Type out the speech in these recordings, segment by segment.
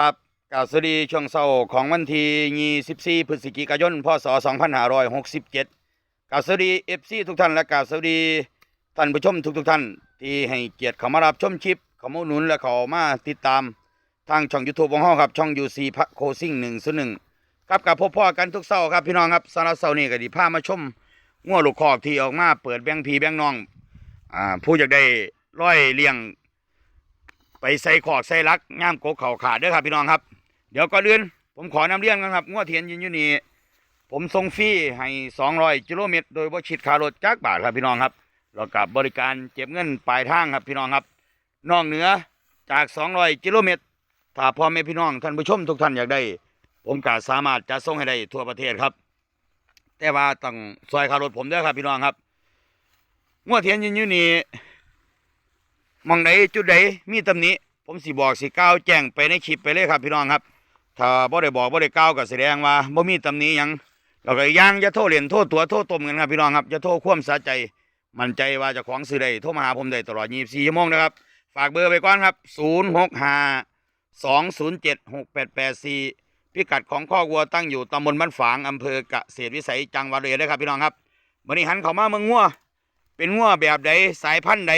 ครับกาสวัสดีช่วงเช้าของวันที่24พฤศจิกายน พศ 2567กาสวัสดี FC ทุกท่านและกาสวัสดีท่านผู้ชมทุกๆท่าน ที่ให้เกียรติเข้ามารับชมคลิปเข้ามาหนุนและเข้ามาติดตามทางช่อง YouTube ของเฮาครับ ช่อง UC พระโคซิ่ง101ครับกับพบพ่อกันทุกเช้าครับพี่น้องครับสำหรับเช้านี้ก็สิพามาชมงัวลูกคอกที่ออกมาเปิดแบงพีแบงน้องอ่าผู้อยากได้ร้อยเลี้ยง ไปใส่ขอกใส่ลักง่ามโกกเข่าขาดเด้อครับพี่น้องครับ เดี๋ยวก็เลื่อนผมขอนำเลี้ยงกันครับงวดเทียนยืนอยู่นี่ผมส่งฟรีให้200กิโลเมตร โดยบ่คิดค่ารถจักบาทครับพี่น้องครับแล้วกับบริการเก็บเงินปลายทางครับพี่น้องครับนอกเหนือจาก200กิโลเมตรถ้าพ่อแม่พี่น้องท่านผู้ชมทุกท่านอยากได้ ผมก็สามารถจะส่งให้ได้ทั่วประเทศครับ แต่ว่าต้องซอยค่ารถผมด้อครับพี่น้องครับงวดเทียนยืนอยู่นี่ มองใดจุดใดมีตำหนิผมสิบอกสิก้าวแจ้งไปในคลิปไปเลยครับพี่น้องครับ ถ้าบ่ได้บอกบ่ได้กล่าวก็แสดงว่าบ่มีตำหนิหยังแล้วก็ย่างอย่าโทษเหรียญโทษตัวโทษตมกันครับพี่น้องครับอย่าโทษความสะใจ มั่นใจว่าจะของซื้อได้โทรมาหาผมได้ตลอด 24ชั่วโมงนะครับ ฝากเบอร์ไปก่อนครับ 065 207 6884 พิกัดของข้อวัวตั้งอยู่ตำบลบ้านฝางอำเภอเกษตรวิสัยจังหวัดเลยนะครับพี่น้องครับวันนี้หันเข้ามาเมืองงัวเป็นงัวแบบใดสายพันธุ์ใด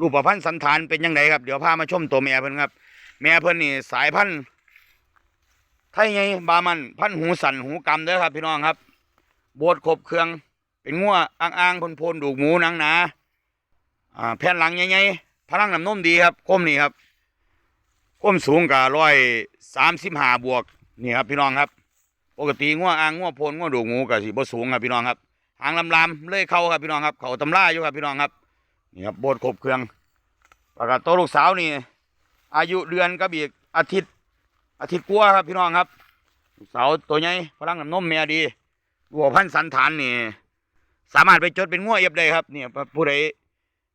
รูปพันธ์สันฐานเป็นยังไงครับ เดี๋ยวพามาชมตัวแม่เพิ่นครับ แม่เพิ่นนี่สายพันธุ์ไทยไงบามันพันธ์หูสันหูกำเด้อครับ พี่น้องครับโบดครบเครื่อง เป็นงัวอ่างอ่างๆพ่นดูกหมูนังหนาอ่าแผ่นหลังใหญ่ๆพลังน้ำนมดีครับคมนี่ครับคมสูงกับร้อยสามสิบห้าบวกนี่ครับพี่น้องครับ ปกติงัวอ่างงัวพนงัวดูกหมูกับสีบ่สูงครับพี่น้องครับหางลำๆเลื่อยเข้าครับพี่น้องครับ เขาตำล่าอยู่ครับพี่น้องครับ นี่ครับโบสถ์ครบเครื่องประกาศตัวลูกสาวนี่ อายุเดือนกับอีกอาทิตย์ อาทิตย์กว่าครับพี่น้องครับ ลูกสาวตัวใหญ่พลังน้ำนมแม่ดีวัวพันธุ์สันฐานนี่ สามารถไปจดเป็นง้วเอฟได้ครับเนี่ยผู้ใด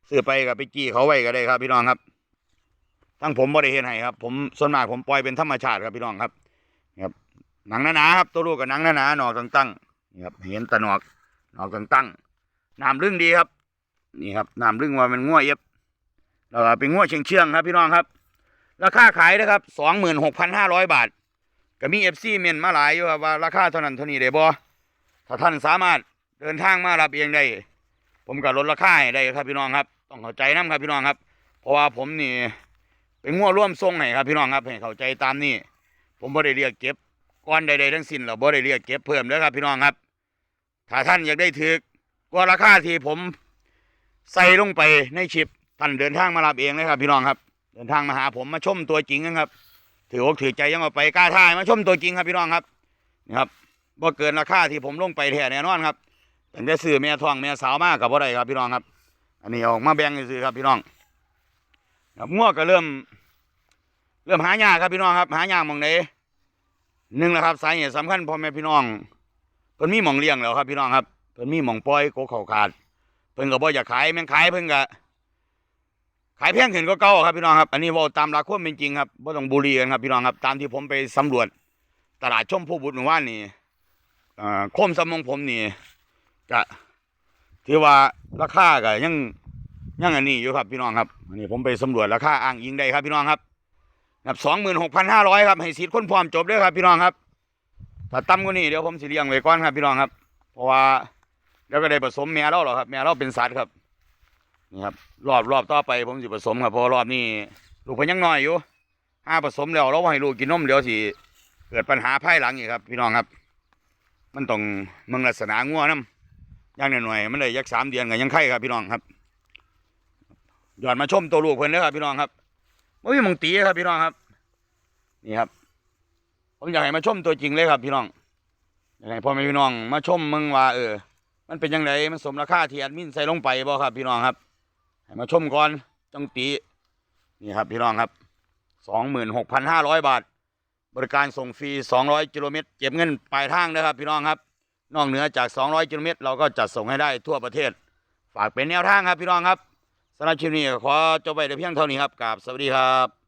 ซื้อไปกับไปจี้เขาไว้ก็ได้ครับ พี่น้องครับ ทั้งผมบ่ได้เห็นให้ครับ ผมส่วนมากผมปล่อยเป็นธรรมชาติครับพี่น้องครับนี่ครับหนังหนาๆครับตัวลูกกับหนังหนาๆหนอกตั้งๆนี่ครับเห็นแตะหนอกหนอกตั้งๆน้ำลึงดีครับ นี่ครับน้ำลึงว่ามันง่วเอฟแล้วก็เป็นง่วเชียงเชียงครับพี่น้องครับ ราคาขายนะครับสองหมื่นหกพันห้าร้อยบาท ก็มีเอฟซีเมนมาหลายอยู่ครับว่าราคาเท่านั้นเท่านี้ได้บ่ถ้าท่านสามารถเดินทางมารับเองได้ ผมก็ลดราคาให้ได้ครับพี่น้องครับ ต้องเข้าใจน้ำครับพี่น้องครับ เพราะว่าผมนี่เป็นง่วร่วมทรงให้ครับพี่น้องครับให้เข้าใจตามนี้ผมบ่ได้เรียกเก็บก้อนใดๆทั้งสิ้นเราบ่ได้เรียกเก็บเพิ่มเด้อครับพี่น้องครับ ถ้าท่านอยากได้ถือกว่าราคาที่ผม ใส่ลงไปในชิปท่านเดินทางมารับเองเลยครับ พี่น้องครับ เดินทางมาหาผมมาชมตัวจริงนะครับ ถืออกถือใจยังเอาไปกล้าท่ายมาชมตัวจริงครับพี่น้องครับนี่ครับบ่เกินราคาที่ผมลงไปแท้แน่นอนครับตั้งแต่ซื้อแม่ทองแม่สาวมากกับบ่ได้ครับพี่น้องครับ อันนี้ออกมาแบ่งซื้อครับพี่น้องครับงวก็เริ่ม เริ่มหายากครับพี่น้องครับ หายากหมองไหนหนึ่งนะครับสาเหตุสำคัญพ่อแม่พี่น้องเพิ่นมีหมองเลี้ยงแล้วครับพี่น้องครับเพิ่นมีหมองปล่อยโกเขาขาด เพิ่นก็บ่อยากขายแม่งขายเพิ่นก็ขายแพงขึ้นก็เก่าครับพี่น้องครับ อันนี้ว่าตามหลักคาเป็นจริงครับบ่ต้องบูลลีกันครับพี่น้องครับ ตามที่ผมไปสำรวจ ตลาดชมพูบุตรเมื่อวานนี่อ่าโคมสมองผมนี่ก็ถือว่าราคาก็ยังยังอันนี้อยู่ครับพี่น้องครับอันนี้ผมไปสำรวจราคาอ้างอิงได้ครับพี่น้องครับนับสองหมื่นหกพันห้าร้อยครับให้สิทธิ์คนพร้อมจบเด้วยครับพี่น้องครับถ้าต่ำกว่านี้เดี๋ยวผมสิเลี้ยงไว้ก่อนครับพี่น้องครับ เพราะว่า แล้วก็ได้ผสมแม่เราหรอครับแม่เราเป็นสัตว์ครับนี่ครับรอบรอบต่อไปผมสิผสมครับเพราะรอบนี้ลูกเพิ่นยังน้อยอยู่ห้าผสมแล้วเราให้ลูกกินนมเดี๋ยวสิเกิดปัญหาภายหลังอีกครับ พี่น้องครับ มันต้องมึงลักษณะงัวน้ำย่างหน่อยๆมันได้ยักสามเดือนก็ยังไข่ครับพี่น้องครับย้อนมาชมตัวลูกเพิ่นเด้อครับพี่น้องครับไม่มีมองตีครับพี่น้องครับ นี่ครับ ผมอยากให้มาชมตัวจริงเลยครับพี่น้องอยากให้พ่อแม่พี่น้องมาชมมึงว่าเออ มันเป็นยังไงมันสมราคาที่แอดมินใส่ลงไปบ่ครับ พี่น้องครับ ให้มาชมก่อนจังตีนี่ครับพี่น้องครับสองหมื่นหกพันห้าร้อยบาท บริการส่งฟรีสองร้อยกิโลเมตรเก็บเงินปลายทางนะครับ พี่น้องครับ นอกเหนือจากสองร้อยกิโลเมตรเราก็จัดส่งให้ได้ทั่วประเทศ ฝากเป็นแนวทางครับพี่น้องครับสำหรับคลิปนี้ขอจบไปแต่เพียงเท่านี้ครับกราบสวัสดีครับ